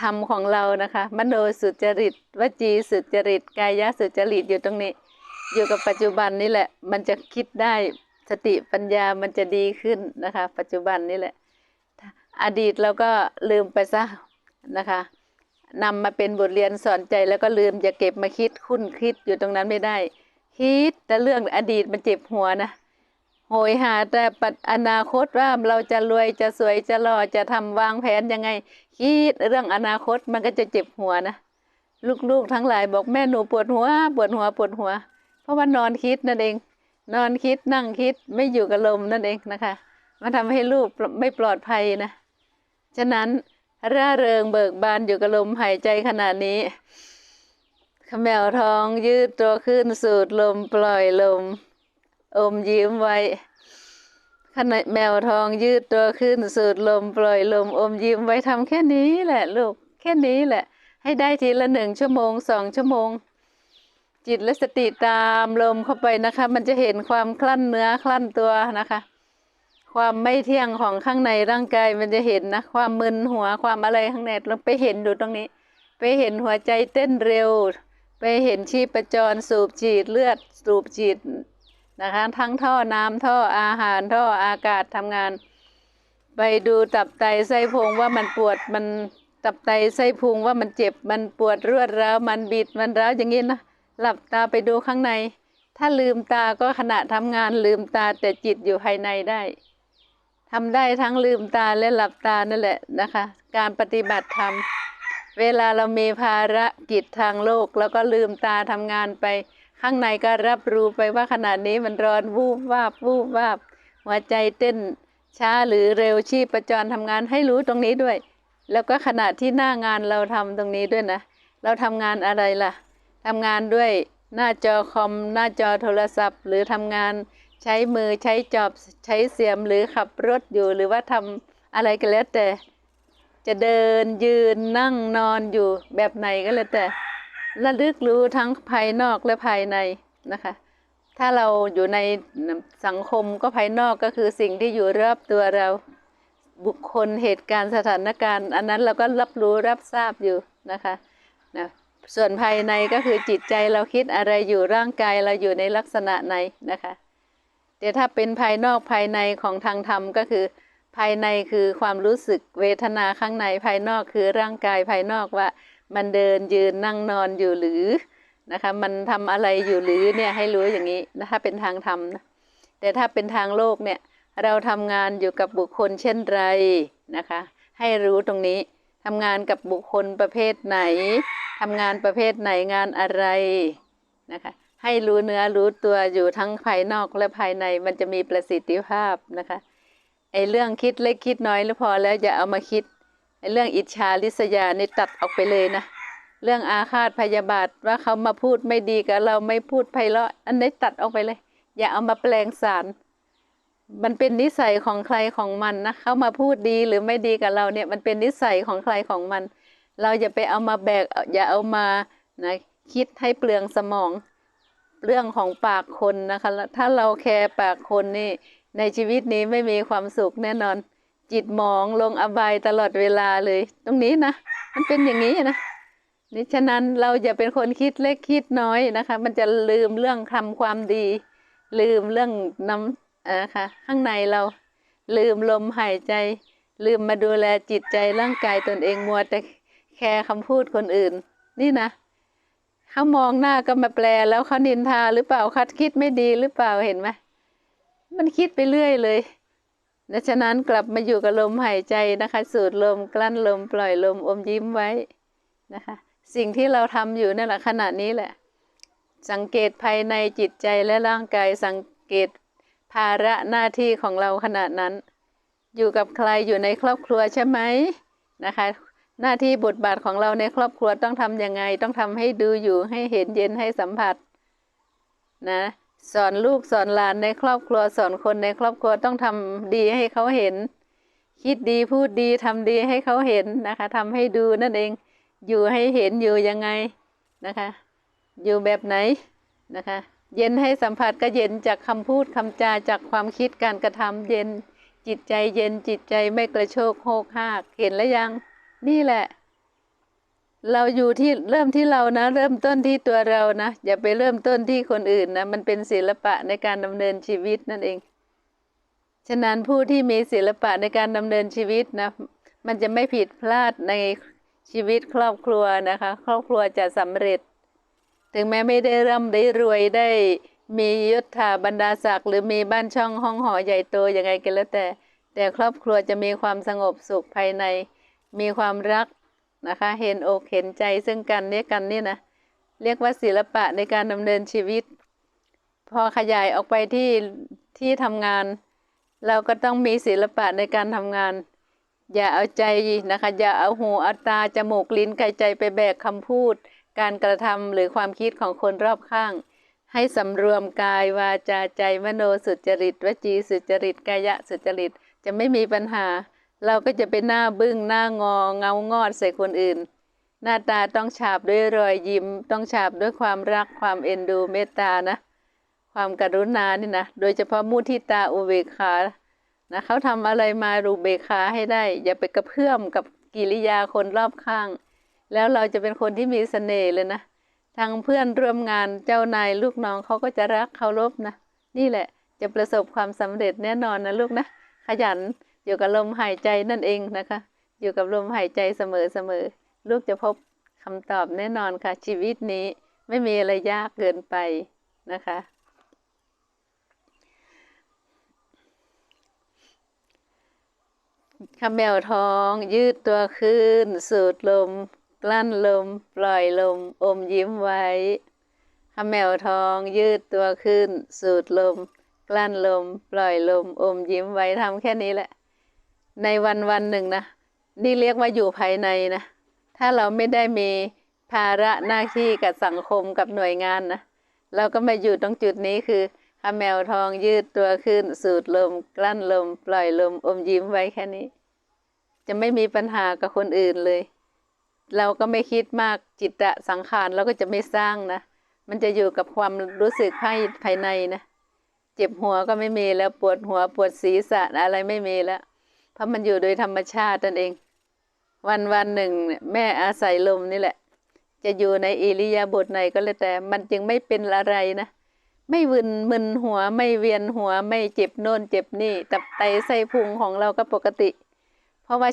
ธรรมของเรานะคะ มโนสุจริต วจีสุจริต กายสุจริตอยู่ตรงนี้ อยู่กับปัจจุบันนี่แหละ มันจะคิดได้สติปัญญามันจะดีขึ้นนะคะ ปัจจุบันนี่แหละ อดีตเราก็ลืมไปซะนะคะนำมาเป็นบทเรียนสอนใจแล้วก็ลืมจะเก็บมาคิดคุ้นคิดอยู่ตรงนั้นไม่ได้ คิดแต่เรื่องอดีตมันเจ็บหัวนะ โหยหาแต่ปัจอนาคตว่าเราจะรวยจะสวยจะหล่อจะทำวางแผนยังไง คิดเรื่องอนาคตมันก็จะเจ็บหัวนะ ลูกๆทั้งหลายบอกแม่หนูปวดหัว ปวดหัวปวดหัว เพราะว่านอนคิดนั่นเอง นอนคิดนั่งคิดไม่อยู่กับลมนั่นเองนะคะมันทำให้ลูกไม่ปลอดภัยนะ ฉะนั้นร่าเริงเบิกบานอยู่กับลมหายใจขนาดนี้ขมแมวทองยืดตัวขึ้นสูดลมปล่อยลม อมยิ้มไว้ขณะแมวทองยืดตัวขึ้นสูดลมปล่อยลมอมยิ้มไว้ทำแค่นี้แหละลูกแค่นี้แหละ ให้ได้ทีละหนึ่งชั่วโมงสองชั่วโมง จิตและสติตามลมเข้าไปนะคะ มันจะเห็นความคลั่นเนื้อคลั่นตัวนะคะ ความไม่เที่ยงของข้างในร่างกายมันจะเห็นนะ ความมึนหัวความอะไรข้างในเราไปเห็นดูตรงนี้ ไปเห็นหัวใจเต้นเร็ว ไปเห็นชีพจรสูบฉีดเลือดสูบฉีด นะคะ ทั้งท่อน้ำท่ออาหารท่ออากาศทำงาน ไปดูตับไตไส้พุงว่ามันปวดมันตับไตไส้พุงว่ามันเจ็บมันปวดรวดร้าวมันบิดมันร้าวอย่างนี้นะหลับตาไปดูข้างใน ถ้าลืมตาก็ขณะทำงานลืมตาแต่จิตอยู่ภายในได้ทำได้ทั้งลืมตาและหลับตานั่นแหละนะคะ การปฏิบัติธรรมเวลาเรามีภารกิจทางโลก แล้วก็ลืมตาทำงานไป ข้างในก็รับรู้ไปว่าขณะนี้มันร้อนวูบวาบวูบวาบหัวใจเต้น ช้าหรือเร็วชีพประจรทำงานให้รู้ตรงนี้ด้วย แล้วก็ขณะที่หน้างานเราทำตรงนี้ด้วยนะ เราทำงานอะไรล่ะทำงานด้วยหน้าจอคอม หน้าจอโทรศัพท์ หรือทำงานใช้มือใช้จอบใช้เสียมหรือขับรถอยู่หรือว่าทำอะไรก็แล้วแต่ จะเดินยืนนั่งนอนอยู่แบบไหนก็แล้วแต่ ระลึกรู้ทั้งภายนอกและภายในนะคะ ถ้าเราอยู่ในสังคมก็ภายนอกก็คือสิ่งที่อยู่รอบตัวเราบุคคลเหตุการณ์สถานการณ์ อันนั้นเราก็รับรู้รับทราบอยู่นะคะนะส่วนภายในก็คือจิตใจเราคิดอะไรอยู่ร่างกายเราอยู่ในลักษณะไหนนะคะแต่ถ้าเป็นภายนอกภายในของทางธรรมก็คือ ภายในคือความรู้สึกเวทนาข้างในภายนอกคือร่างกายภายนอกว่า มันเดินยืนนั่งนอนอยู่หรือนะคะ มันทำอะไรอยู่หรือเนี่ยให้รู้อย่างนี้นะถ้าเป็นทางธรรมนะแต่ถ้าเป็นทางโลกเนี่ยเราทำงานอยู่กับบุคคลเช่นไรนะคะ ให้รู้ตรงนี้ทำงานกับบุคคลประเภทไหนทำงานประเภทไหนงานอะไรนะคะให้รู้เนื้อรู้ตัวอยู่ทั้งภายนอกและภายในมันจะมีประสิทธิภาพนะคะไอ้เรื่องคิดเล็กคิดน้อยแล้วพอแล้วอย่าเอามาคิด เรื่องอิจฉาริษยานี่ตัดออกไปเลยนะ เรื่องอาฆาตพยาบาทว่าเขามาพูดไม่ดีกับเราไม่พูดไพเราะอันนี้ตัดออกไปเลย อย่าเอามาแปลงสาร มันเป็นนิสัยของใครของมันนะเขามาพูดดีหรือไม่ดีกับเราเนี่ยมันเป็นนิสัยของใครของมัน เราอย่าไปเอามาแบกอย่าเอามานะคิดให้เปลืองสมอง เรื่องของปากคนนะคะ ถ้าเราแคร์ปากคนนี่ในชีวิตนี้ไม่มีความสุขแน่นอน จิตมองลงอบายตลอดเวลาเลย ตรงนี้นะ มันเป็นอย่างนี้นะนี่ฉะนั้นเราอย่าเป็นคนคิดเล็กคิดน้อยนะคะ มันจะลืมเรื่องทำความดี ลืมเรื่องน้ำนะคะข้างในเราลืมลมหายใจ ลืมมาดูแลจิตใจร่างกายตนเองมัวแต่แคร์คำพูดคนอื่น นี่นะเขามองหน้าก็มาแปลแล้วเขานินทาหรือเปล่าคัดคิดไม่ดีหรือเปล่าเห็นไหมมันคิดไปเรื่อยเลย ดังฉะนั้นกลับมาอยู่กับลมหายใจนะคะ สูดลมกลั้นลมปล่อยลมอมยิ้มไว้นะคะ สิ่งที่เราทำอยู่นั่นแหละขณะนี้แหละ สังเกตภายในจิตใจและร่างกายสังเกตภาระหน้าที่ของเราขณะนั้น อยู่กับใครอยู่ในครอบครัวใช่ไหมนะคะ หน้าที่บทบาทของเราในครอบครัวต้องทำยังไง ต้องทำให้ดูอยู่ให้เห็นเย็นให้สัมผัสนะ สอนลูกสอนหลานในครอบครัวสอนคนในครอบครัวต้องทำดีให้เขาเห็น คิดดีพูดดีทำดีให้เขาเห็นนะคะทำให้ดูนั่นเอง อยู่ให้เห็นอยู่ยังไงนะคะ อยู่แบบไหนนะคะ เย็นให้สัมผัสก็เย็นจากคำพูดคำจาจากความคิดการกระทำเย็นจิตใจเย็นจิตใจไม่กระโชกโหกหากเห็นแล้วยัง นี่แหละ เราอยู่ที่เริ่มที่เรานะ เริ่มต้นที่ตัวเรานะอย่าไปเริ่มต้นที่คนอื่นนะมันเป็นศิลปะในการดำเนินชีวิตนั่นเอง ฉะนั้นผู้ที่มีศิลปะในการดำเนินชีวิตนะมันจะไม่ผิดพลาดในชีวิตครอบครัวนะคะ ครอบครัวจะสำเร็จ ถึงแม้ไม่ได้ร่ำได้รวยได้มียศถาบรรดาศักดิ์หรือมีบ้านช่องห้องหอใหญ่โตยังไงก็แล้วแต่ แต่ครอบครัวจะมีความสงบสุขภายใน มีความรัก นะคะ เห็นอกเห็นใจซึ่งกันเนี่ยกันนี่นะ เรียกว่าศิลปะในการดำเนินชีวิต พอขยายออกไปที่ที่ทำงาน เราก็ต้องมีศิลปะในการทำงาน อย่าเอาใจนะคะ อย่าเอาหูเอาตาจมูกลิ้นกายใจไปแบกคำพูด การกระทำหรือความคิดของคนรอบข้าง ให้สำรวมกายวาจาใจมโนสุจริตวจีสุจริตกายะสุจริตจะไม่มีปัญหา เราก็จะเป็นหน้าบึ้งหน้างอเงางอดใส่คนอื่น หน้าตาต้องฉาบด้วยรอยยิ้ม ต้องฉาบด้วยความรักความเอ็นดูเมตตานะ ความกรุณานี่นะ โดยเฉพาะมุทิตาอุเบกขานะเขาทำอะไรมารูเบกขาให้ได้ อย่าไปกระเพื่อมกับกิริยาคนรอบข้าง แล้วเราจะเป็นคนที่มีเสน่ห์เลยนะทางเพื่อนร่วมงานเจ้านายลูกน้องเขาก็จะรักเคารพนะ นี่แหละจะประสบความสำเร็จแน่นอนนะลูกนะ ขยัน อยู่กับลมหายใจนั่นเองนะคะ อยู่กับลมหายใจเสมอเสมอลูกจะพบคำตอบแน่นอนค่ะ ชีวิตนี้ไม่มีอะไรยากเกินไปนะคะ ขมแมวทองยืดตัวขึ้น สูดลม กลั้นลม ปล่อยลม อมยิ้มไว้ขมแมวทองยืดตัวขึ้น สูดลม กลั้นลม ปล่อยลม อมยิ้มไว้ทำแค่นี้แหละ ในวันวันหนึ่งนะนี่เรียกว่าอยู่ภายในนะถ้าเราไม่ได้มีภาระหน้าที่กับสังคมกับหน่วยงานนะเราก็มาอยู่ตรงจุดนี้คือขมแมวทองยืดตัวขึ้น สูดลม กลั้นลม ปล่อยลมอมยิ้มไว้แค่นี้ จะไม่มีปัญหากับคนอื่นเลย เราก็ไม่คิดมากจิตตะสังขารเราก็จะไม่สร้างนะมันจะอยู่กับความรู้สึกภายภายในนะ เจ็บหัวก็ไม่มีแล้วปวดหัวปวดศีรษะอะไรไม่มีแล้ว เพราะมันอยู่โดยธรรมชาตินั่นเอง วันวันหนึ่ง แม่อาศัยลมนี่แหละ จะอยู่ในอิริยาบถไหนก็แล้วแต่ มันจึงไม่เป็นอะไรนะไม่วึนมึนหัวไม่เวียนหัวไม่เจ็บโน่นเจ็บนี่ ตับไตไส้พุงของเราก็ปกติ เพราะว่า